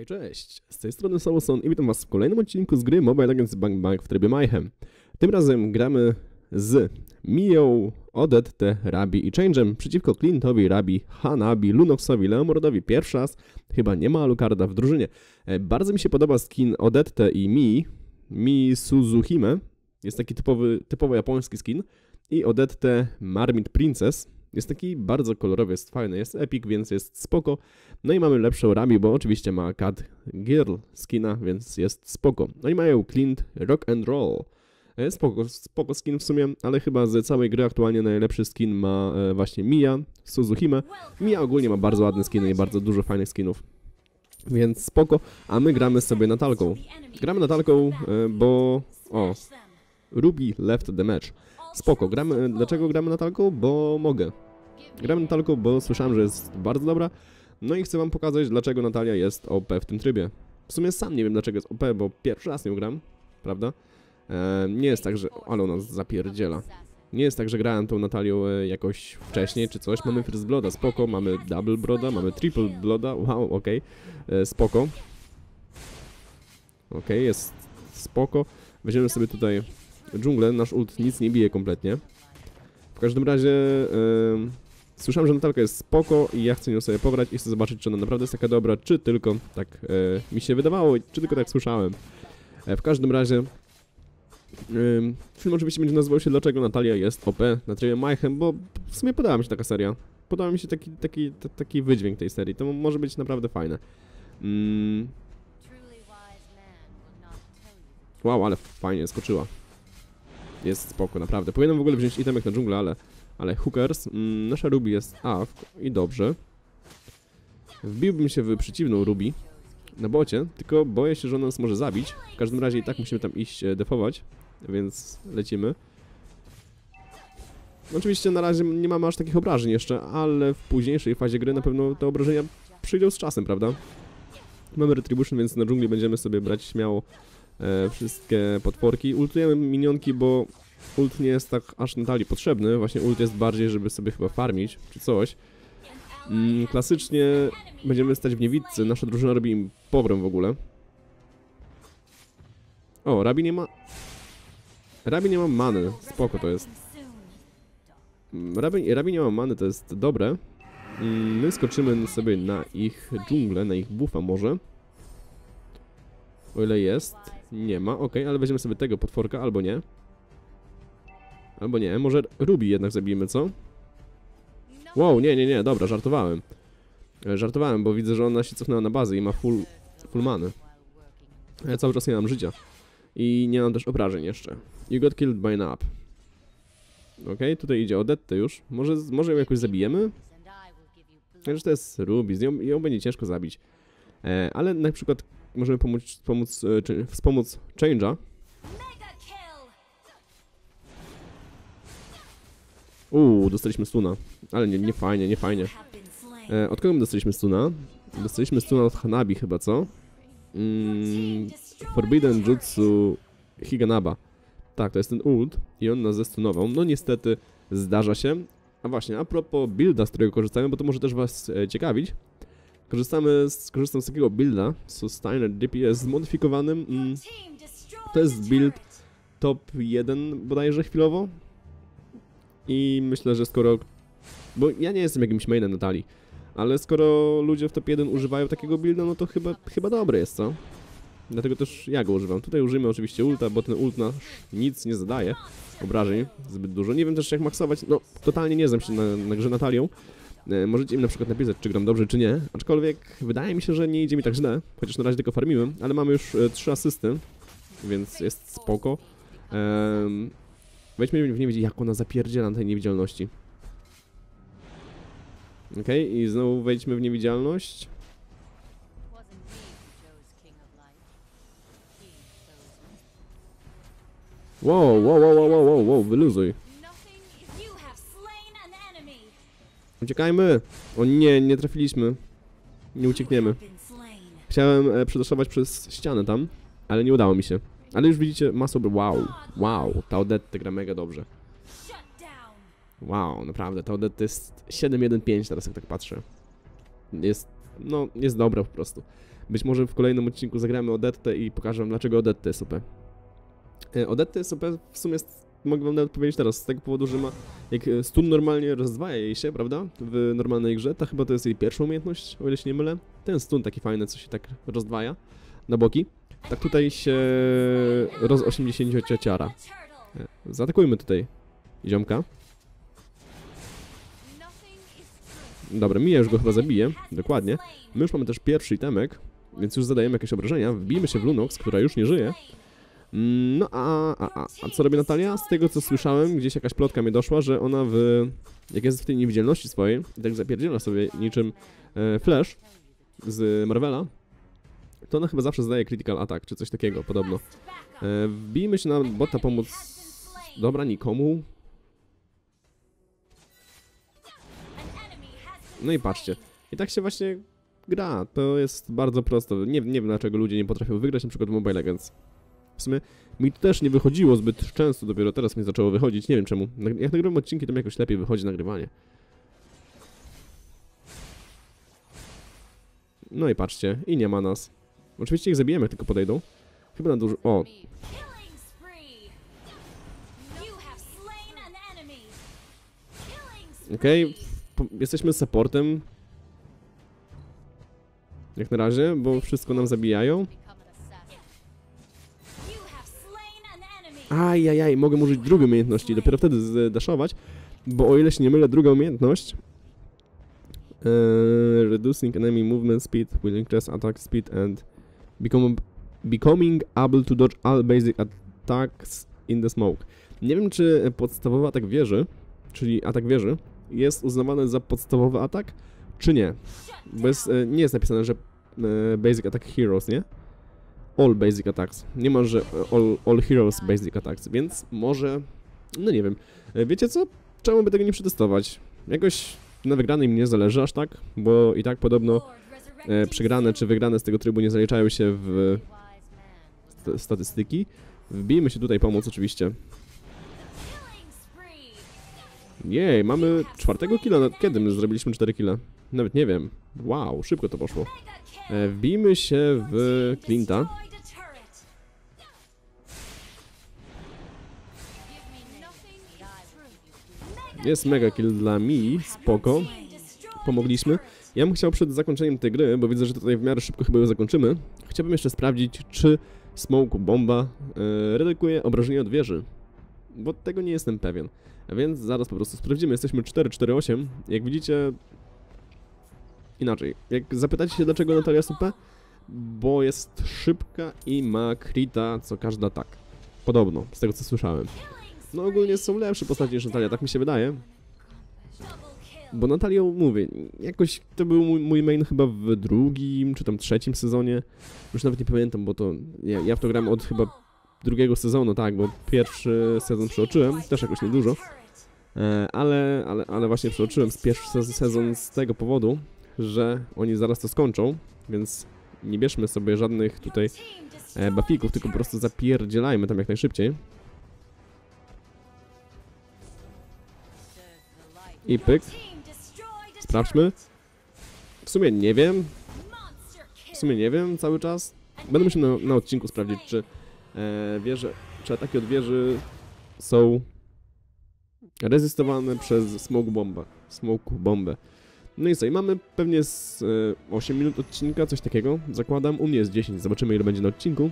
Hej, cześć! Z tej strony Soloson i witam was w kolejnym odcinku z gry Mobile Legends Bang Bang w trybie Mayhem. Tym razem gramy z Miją, Odette, Rabi i Change'em przeciwko Clintowi, Rabi, Hanabi, Lunoxowi, Leomordowi pierwszy raz. Chyba nie ma Alucarda w drużynie. E, Bardzo mi się podoba skin Odette i Mi, Mi Suzuhime. Jest taki typowy, typowo japoński skin. I Odette Marmit Princess. Jest taki bardzo kolorowy, jest fajny, jest epic, więc jest spoko. No i mamy lepszą Rabi, bo oczywiście ma Cat Girl skina, więc jest spoko. No i mają Clint Rock and Roll. E, Spoko, spoko skin w sumie, ale chyba z całej gry aktualnie najlepszy skin ma e, właśnie Mia Suzuhime. Mia ogólnie ma bardzo ładne skiny i bardzo dużo fajnych skinów. Więc spoko, a my gramy sobie Natalką. Gramy Natalką, e, bo... O, Ruby left the match. Spoko, gramy... Dlaczego gramy Natalką? Bo mogę. Gramy Natalką, bo słyszałem, że jest bardzo dobra. No i chcę wam pokazać, dlaczego Natalia jest OP w tym trybie. W sumie sam nie wiem, dlaczego jest OP, bo pierwszy raz nią gram, prawda? E, nie jest tak, że... Ale ona zapierdziela. Nie jest tak, że grałem tą Natalią e, jakoś wcześniej czy coś. Mamy First Blooda, spoko, mamy Double Blooda, mamy Triple Blooda, wow, okej, E, spoko. Okej, jest spoko. Weźmiemy sobie tutaj dżunglę, nasz ult nic nie bije kompletnie. W każdym razie... em, Słyszałem, że Natalka jest spoko i ja chcę nią sobie pograć i chcę zobaczyć, czy ona naprawdę jest taka dobra, czy tylko tak e, mi się wydawało, czy tylko tak słyszałem. E, w każdym razie film oczywiście będzie nazywał się Dlaczego Natalia jest OP na trybie Mayhem, bo w sumie podoba mi się taka seria. Podoba mi się taki, taki, t- taki wydźwięk tej serii, to może być naprawdę fajne. Mm, wow, ale fajnie skoczyła. Jest spoko, naprawdę. Powinienem w ogóle wziąć itemek na dżunglę, ale ale hookers, mm, nasza Ruby jest A i dobrze. Wbiłbym się w przeciwną Ruby na bocie, tylko boję się, że ona nas może zabić. W każdym razie i tak musimy tam iść e, defować, więc lecimy. Oczywiście na razie nie mamy aż takich obrażeń jeszcze, ale w późniejszej fazie gry na pewno te obrażenia przyjdą z czasem, prawda? Mamy Retribution, więc na dżungli będziemy sobie brać śmiało e, wszystkie potworki. Ultujemy minionki, bo ult nie jest tak aż Natalii potrzebny, właśnie ult jest bardziej, żeby sobie chyba farmić, czy coś. Mm, klasycznie będziemy stać w niewidce, nasza drużyna robi im pogrom w ogóle. O, Rabi nie ma... Rabi nie ma many, spoko to jest. Mm, Rabi, Rabi nie ma many, to jest dobre. Mm, My skoczymy sobie na ich dżunglę, na ich buffa może. O ile jest. Nie ma, ok, ale weźmiemy sobie tego potworka, albo nie. Albo nie, może Ruby jednak zabijmy, co? Wow, nie, nie, nie, dobra, żartowałem. E, Żartowałem, bo widzę, że ona się cofnęła na bazę i ma full, full many. Ja cały czas nie mam życia. I nie mam też obrażeń jeszcze. You got killed by an up. Okej, tutaj idzie Odette już. Może, może ją jakoś zabijemy? Chociaż to jest Ruby, z nią, ją będzie ciężko zabić. E, ale na przykład możemy pomóc, pomóc e, wspomóc Change'a. Uuu, dostaliśmy stuna. Ale nie, nie fajnie, nie fajnie. E, od kogo my dostaliśmy stuna? Dostaliśmy stuna od Hanabi chyba, co? Mm, Forbidden Jutsu Higanaba. Tak, to jest ten ult i on nas zestunował. No niestety zdarza się. A właśnie, a propos builda, z którego korzystamy, bo to może też was e, ciekawić. Korzystamy z, korzystam z takiego builda, Sustainer DPS zmodyfikowanym. Mm, To jest build top 1 bodajże chwilowo. I myślę, że skoro... Bo ja nie jestem jakimś mainem Natalii, ale skoro ludzie w top 1 używają takiego builda, no to chyba, chyba dobry jest, co? Dlatego też ja go używam. Tutaj użyjmy oczywiście ulta, bo ten ult nasz nic nie zadaje. Obrażeń zbyt dużo. Nie wiem też jak maksować, no totalnie nie znam się na, na grze Natalią. E, możecie im na przykład napisać, czy gram dobrze, czy nie. Aczkolwiek wydaje mi się, że nie idzie mi tak źle, chociaż na razie tylko farmiłem, ale mamy już e, trzy asysty, więc jest spoko. Um, wejdźmy w niewidzialność, jak ona zapierdziela na tej niewidzialności. Okej, i znowu wejdźmy w niewidzialność. Wow, wow, wow, wow, wow, wow, wyluzuj. Uciekajmy! O nie, nie trafiliśmy. Nie uciekniemy. Chciałem e, przez ścianę tam, ale nie udało mi się. Ale już widzicie masę... Wow, wow, ta Odette gra mega dobrze. Wow, naprawdę, ta Odette jest 7-1-5 teraz jak tak patrzę. Jest, no, jest dobra po prostu. Być może w kolejnym odcinku zagramy Odettę i pokażę wam, dlaczego Odetta jest OP. E, Odetta jest OP w sumie, jest, mogę wam nawet powiedzieć teraz, z tego powodu, że ma, jak e, stun normalnie rozdwaja jej się, prawda, w normalnej grze, to chyba to jest jej pierwsza umiejętność, o ile się nie mylę. Ten stun taki fajny, co się tak rozdwaja na boki. Tak tutaj się roz 80 ciara. E, Zaatakujmy tutaj ziomka. Dobra, Mija już go chyba zabije, dokładnie. My już mamy też pierwszy itemek, więc już zadajemy jakieś obrażenia. Wbijmy się w Lunox, która już nie żyje. Mm, No a, a, a, co robi Natalia? Z tego co słyszałem, gdzieś jakaś plotka mi doszła, że ona w... Jak jest w tej niewidzialności swojej tak zapierdziela sobie niczym e, Flash z Marvela, to ona chyba zawsze zdaje critical attack, czy coś takiego, podobno. E, wbijmy się na bota pomóc... Dobra, nikomu. No i patrzcie. I tak się właśnie gra. To jest bardzo prosto. Nie, nie wiem dlaczego ludzie nie potrafią wygrać na przykład Mobile Legends. W sumie mi to też nie wychodziło zbyt często, dopiero teraz mi zaczęło wychodzić. Nie wiem czemu. Jak nagrywam odcinki, to mi jakoś lepiej wychodzi nagrywanie. No i patrzcie, i nie ma nas. Oczywiście ich zabijemy, jak tylko podejdą. Chyba na dużo... O. Okej, po- jesteśmy supportem. Jak na razie, bo wszystko nam zabijają. Ajajaj, mogę użyć drugiej umiejętności, dopiero wtedy zdaszować, bo o ile się nie mylę, druga umiejętność e, Reducing enemy movement speed will increase attack speed and become, becoming able to dodge all basic attacks in the smoke. Nie wiem, czy podstawowy atak wieży, czyli atak wieży, jest uznawany za podstawowy atak, czy nie. Bo jest, e, nie jest napisane, że e, basic attack heroes, nie? All basic attacks. Nie ma, że all, all heroes basic attacks, więc może, no nie wiem. E, Wiecie co? Czemu by tego nie przetestować? Jakoś na wygranej mi nie zależy aż tak, bo i tak podobno e, przegrane czy wygrane z tego trybu nie zaliczają się w st- statystyki. Wbijmy się tutaj pomóc oczywiście. Jej, mamy czwartego killa. Kiedy my zrobiliśmy 4 killa? Nawet nie wiem. Wow, szybko to poszło. E, Wbijmy się w Clint'a. Jest mega kill dla mi, spoko. Pomogliśmy. Ja bym chciał przed zakończeniem tej gry, bo widzę, że tutaj w miarę szybko chyba ją zakończymy. Chciałbym jeszcze sprawdzić, czy Smoke Bomba e, redukuje obrażenia od wieży. Bo tego nie jestem pewien. A więc zaraz po prostu sprawdzimy. Jesteśmy 4-4-8. Jak widzicie... Inaczej. Jak zapytacie się, dlaczego Natalia jest OP? Bo jest szybka i ma krita co każdy atak. Podobno, z tego co słyszałem. No ogólnie są lepsze postacie niż Natalia, tak mi się wydaje. Bo Natalią mówię, jakoś to był mój, mój main chyba w drugim czy tam trzecim sezonie. Już nawet nie pamiętam, bo to ja, ja w to gram od chyba drugiego sezonu, tak, bo pierwszy sezon przeoczyłem, też jakoś niedużo. E, ale, ale, ale właśnie przeoczyłem z pierwszy se- sezon z tego powodu, że oni zaraz to skończą, więc nie bierzmy sobie żadnych tutaj e, a tylko po prostu zapierdzielajmy tam jak najszybciej. I pyk, sprawdźmy. W sumie nie wiem. W sumie nie wiem cały czas. Będę musiał na, na odcinku sprawdzić, czy e, wieże, czy ataki od wieży są rezystowane przez smoke bomba, smoke bombę. No i co, i mamy pewnie z e, 8 minut odcinka, coś takiego, zakładam. U mnie jest 10, zobaczymy ile będzie na odcinku.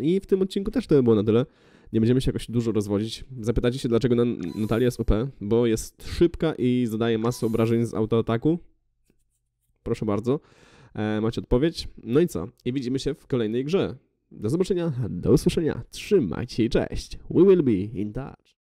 I w tym odcinku też to by było na tyle. Nie będziemy się jakoś dużo rozwodzić. Zapytacie się, dlaczego na, Natalia jest OP, bo jest szybka i zadaje masę obrażeń z autoataku. Proszę bardzo. E, macie odpowiedź. No i co? I widzimy się w kolejnej grze. Do zobaczenia, do usłyszenia. Trzymajcie się i cześć. We will be in touch.